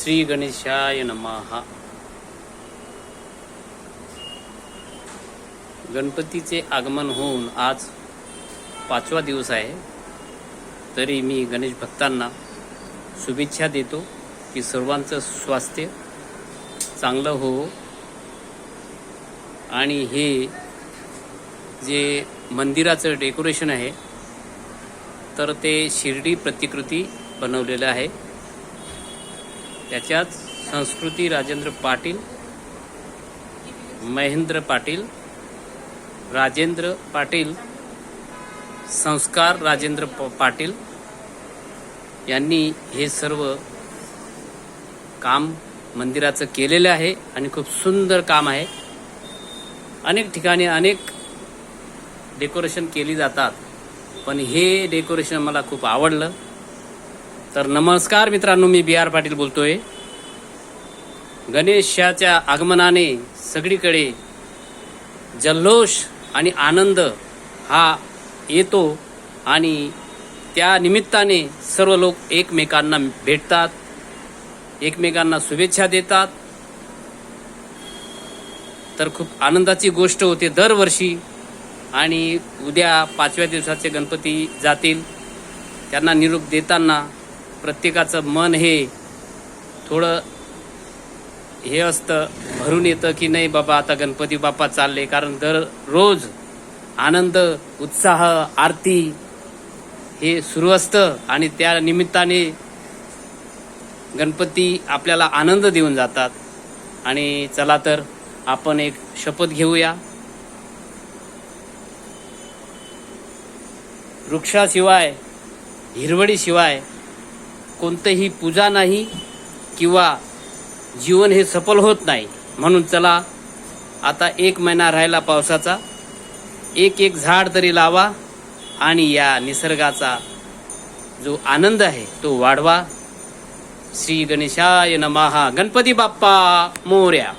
श्री गणेशाय नमहा गणपतीचे आगमन होऊन आज पाचवा दिवस आहे. तरी मी गणेश भक्तांना शुभेच्छा देतो की सर्वांचं स्वास्थ्य चांगलं हो. आणि हे जे मंदिराचं डेकोरेशन आहे तर ते शिर्डी प्रतिकृती बनवलेलं आहे. त्याच्यात संस्कृती राजेंद्र पाटील महेंद्र पाटील राजेंद्र पाटील संस्कार राजेंद्र प पाटील यांनी हे सर्व काम मंदिराचं केलेलं आहे आणि खूप सुंदर काम आहे. अनेक ठिकाणी अनेक डेकोरेशन केली जातात पण हे डेकोरेशन मला खूप आवडलं. तर नमस्कार मित्रांनो मी बी आर पाटील बोलतोय. गणेशाच्या आगमनाने सगळीकडे जल्लोष आणि आनंद हा येतो आणि त्या निमित्ताने सर्व लोक एकमेकांना भेटतात एकमेकांना शुभेच्छा देतात. तर खूप आनंदाची गोष्ट होते दरवर्षी आणि उद्या पाचव्या दिवसाचे गणपती जातील. त्यांना निरोप देताना प्रत्येकाचं मन हे थोडं हे असतं भरून येतं की नाही बाबा आता गणपती बाप्पा चालले. कारण दररोज आनंद उत्साह आरती हे सुरू असतं आणि त्या निमित्ताने गणपती आपल्याला आनंद देऊन जातात. आणि चला तर आपण एक शपथ घेऊया. वृक्षाशिवाय हिरवळीशिवाय कोणतंही पूजा नाही किंवा जीवन हे सफल होत नाही. म्हणून चला आता एक महिना राहिला पावसाचा. एक एक झाड तरी लावा आणि या निसर्गाचा जो आनंद आहे तो वाढवा. श्री गणेशाय नमहा गणपती बाप्पा मोर्या.